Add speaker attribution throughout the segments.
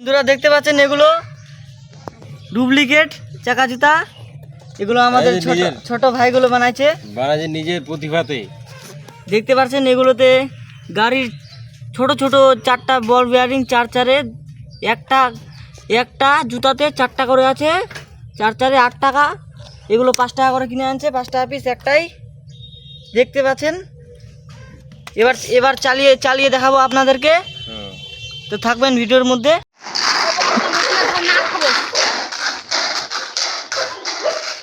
Speaker 1: বন্ধুরা দেখতে পাচ্ছেন এগুলো ডুপ্লিকেট চাকা জুতা। এগুলো আমাদের ছোট ছোট ভাইগুলো বানাইছে।
Speaker 2: বানাজে নিজের প্রতিভাতে।
Speaker 1: দেখতে পাচ্ছেন এগুলোতে গাড়ির ছোট ছোট চারটা বল বিয়ারিং চার চারে একটা একটা জুতাতে চারটা করে আছে। চার চারে আট টাকা। এগুলো পাঁচ টাকা করে কিনে আনছে পাঁচ টাকা পিস একটাই। দেখতে পাচ্ছেন? এবার এবার চালিয়ে চালিয়ে দেখাবো আপনাদেরকে। তো থাকবেন ভিডিওর মধ্যে।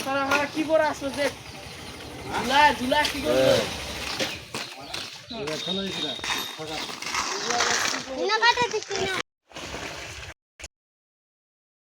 Speaker 2: সুট মার
Speaker 1: কি করে আসলো দেখ। ঝুলা ঝুলা কি করে
Speaker 3: না কাটা দিচ্ছি না।